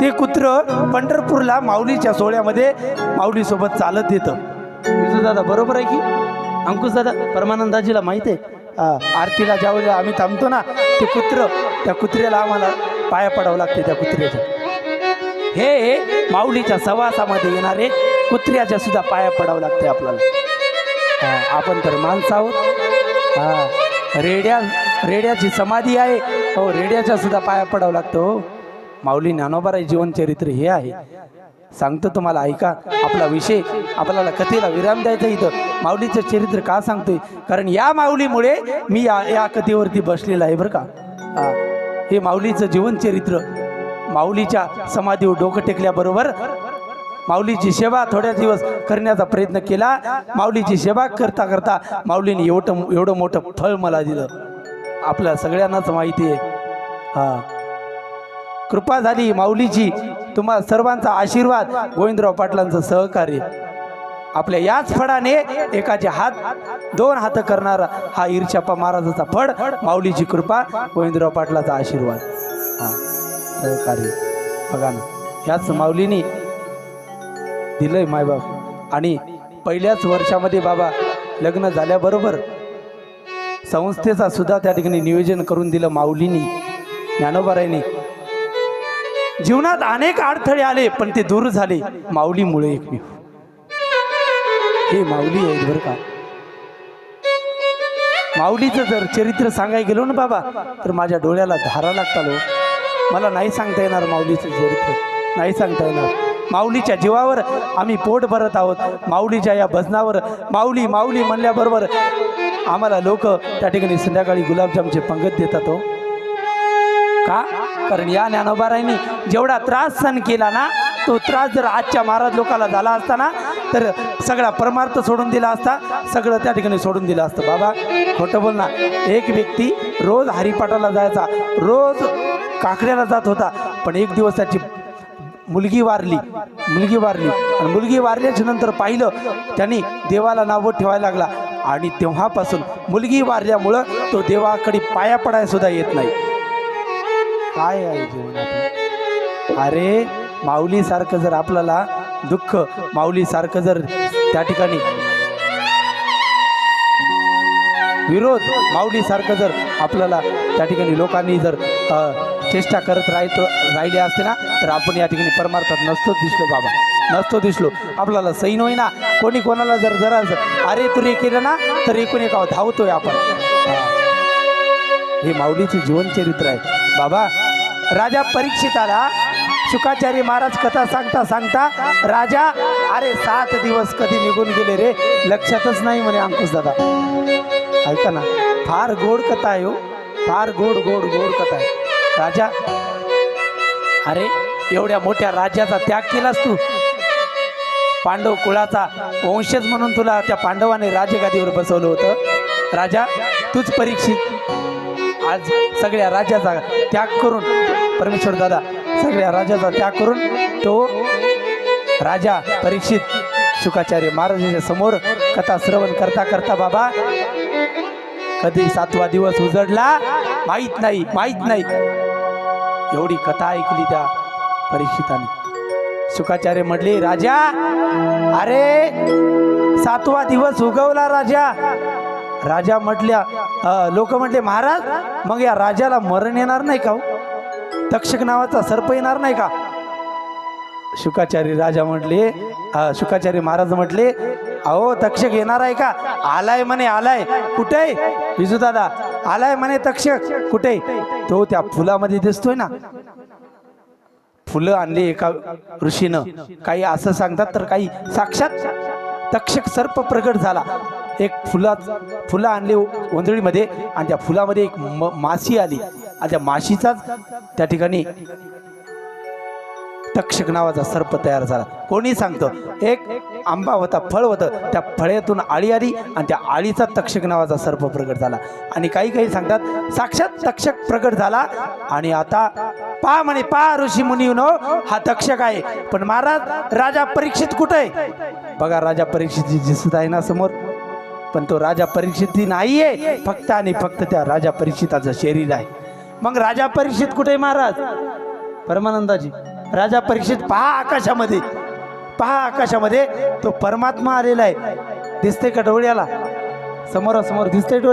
ते कुत्र पंढरपूरला माऊलीच्या सोहळ्यामध्ये माऊलीसोबत चालत येतं. विजू दादा बरोबर आहे की? अंकुश दादा परमानंदाजीला माहिती आहे? आरतीला ज्यावेळेला आम्ही थांबतो ना ते कुत्र त्या कुत्र्याला आम्हाला पाया पडावं लागते त्या कुत्र्याच्या. हे माऊलीच्या सवासामध्ये येणारे कुत्र्याच्या सुद्धा पाया पडावं लागते आपल्याला. आपण तर माणसं आहोत. हां रेड्या रेड्याची समाधी आहे. हो रेड्याच्या सुद्धा पाया पडावं लागतो हो. माऊली ज्ञानोबाराय जीवनचरित्र हे आहे. सांगतो तुम्हाला ऐका. आपला विषय आपल्याला कथेला विराम द्यायचा इथं. माऊलीचं चरित्र का सांगतोय? कारण या माऊलीमुळे मी या या कथेवरती बसलेला आहे बरं का. हे. माऊलीचं जीवनचरित्र माऊलीच्या समाधीवर डोकं टेकल्याबरोबर माऊलीची सेवा थोड्या दिवस करण्याचा प्रयत्न केला. माऊलीची सेवा करता करता माऊलीने एवढं एवढं मोठं फळ मला दिलं. आपल्या सगळ्यांनाच माहिती आहे. हां. कृपा झाली माऊलीची तुम्हा सर्वांचा आशीर्वाद. गोविंदराव पाटलांचं सहकार्य. आपल्या याच फडाने एकाचे हात दोन हात करणारा हा ईर्ष्याप्पा महाराजाचा फड माऊलीची कृपा गोविंदराव पाटलाचा आशीर्वाद. हा सहकार्य. बघा ना ह्याच माऊलीनी दिलंय मायबाप. आणि पहिल्याच वर्षामध्ये बाबा लग्न झाल्याबरोबर संस्थेचा सुद्धा त्या ठिकाणी नियोजन करून दिलं माऊलीनी ज्ञानोबारायने. जीवनात अनेक अडथळे आले पण ते दूर झाले. माऊलीमुळे एकमेव. हे माऊली आहेत बरं का. माऊलीचं जर चरित्र सांगायला गेलो ना बाबा तर माझ्या डोळ्याला धारा लागतालो हो. मला नाही सांगता येणार माऊलीचं चरित्र. नाही सांगता येणार. माऊलीच्या जीवावर आम्ही पोट भरत आहोत. माऊलीच्या या भजनावर माऊली माऊली म्हणल्याबरोबर आम्हाला लोक त्या ठिकाणी संध्याकाळी गुलाबजामचे पंगत देतात हो. का? कारण या ज्ञानोबारायांनी जेवढा त्रास सहन केला ना तो त्रास जर आजच्या महाराज लोकाला झाला असता ना तर सगळा परमार्थ सोडून दिला असता सगळं त्या ठिकाणी सोडून दिलं असतं. बाबा खोटं बोल ना. एक व्यक्ती रोज हरिपाठाला जायचा रोज काकड्याला जात होता पण एक दिवस त्याची मुलगी वारली मुलगी वारली. आणि मुलगी वारल्याच्या नंतर पाहिलं त्यांनी देवाला नावं ठेवायला लागला. आणि तेव्हापासून मुलगी वारल्यामुळं तो देवाकडे पाया पडायला सुद्धा येत नाही. काय आहे जीवनात? अरे माऊलीसारखं जर आपल्याला दुःख माऊलीसारखं जर त्या ठिकाणी विरोध माऊलीसारखं जर आपल्याला त्या ठिकाणी लोकांनी जर चेष्टा करत राहत राहिली असते ना तर आपण या ठिकाणी परमार्थात नसतो दिसलो बाबा. नसतो दिसलो. आपल्याला सैन होईना कोणी कोणाला जर जरा जर अरे तुरे केलं ना तर एकूण एका धावतोय आपण? हे माऊलीचे जीवनचरित्र आहे. बाबा राजा परीक्षिताला शुकाचार्य महाराज कथा सांगता सांगता राजा अरे सात दिवस कधी निघून गेले रे? लक्षातच नाही म्हणे अंकुश दादा. ऐका ना फार गोड कथा आहे हो. फार गोड गोड गोड कथा आहे. राजा अरे एवढ्या मोठ्या राज्याचा त्याग केलास तू? पांडव कुळाचा वंशज म्हणून तुला त्या पांडवाने राजगादीवर बसवलं होतं. राजा तूच परीक्षित. आज सगळ्या राज्याचा त्याग करून परमेश्वर दादा सगळ्या राजाचा त्याग करून तो राजा परीक्षित शुकाचार्य महाराजांच्या समोर कथा श्रवण करता करता बाबा कधी सातवा दिवस उजडला? माहीत नाही माहीत नाही. एवढी कथा ऐकली त्या परीक्षिताने. शुकाचार्य म्हटले राजा अरे सातवा दिवस उगवला राजा. राजा म्हटल्या लोक म्हटले महाराज मग या राजाला मरण येणार नाही का हो? तक्षक नावाचा सर्प येणार नाही का? शुकाचार्य राजा म्हटले शुकाचारी शुकाचार्य महाराज म्हटले अहो तक्षक येणार आहे का? आलाय म्हणे आलाय. कुठे विजू दादा आलाय म्हणे तक्षक कुठे तो त्या फुलामध्ये दिसतोय ना. फुलं आणली एका ऋषीनं. काही असं सांगतात तर काही साक्षात तक्षक सर्प प्रगट झाला. एक फुला फुलं आणली ओंजळीमध्ये आणि त्या फुलामध्ये एक म माशी आली. आणि त्या माशीचाच त्या ठिकाणी तक्षक नावाचा सर्प तयार झाला. कोणी सांगतं एक आंबा होता फळ होतं त्या फळ्यातून आळी आली आणि त्या आळीचा तक्षक नावाचा सर्प प्रगट झाला. आणि काही काही सांगतात साक्षात तक्षक प्रगट झाला आणि आता पा म्हणे पा ऋषी मुनी नो हा तक्षक आहे. पण महाराज राजा परीक्षित कुठे आहे? बघा राजा परीक्षित दिसत आहे ना समोर. पण तो राजा परीक्षिती नाही आहे फक्त आणि फक्त त्या राजा परीक्षिताचं शरीर आहे. मग राजा परीक्षित कुठे महाराज? परमानंदाजी. राजा परीक्षित पहा आकाशामध्ये. पहा आकाशामध्ये तो परमात्मा आलेला आहे. दिसते का डोळ्याला? समोरासमोर दिसते डोळ्या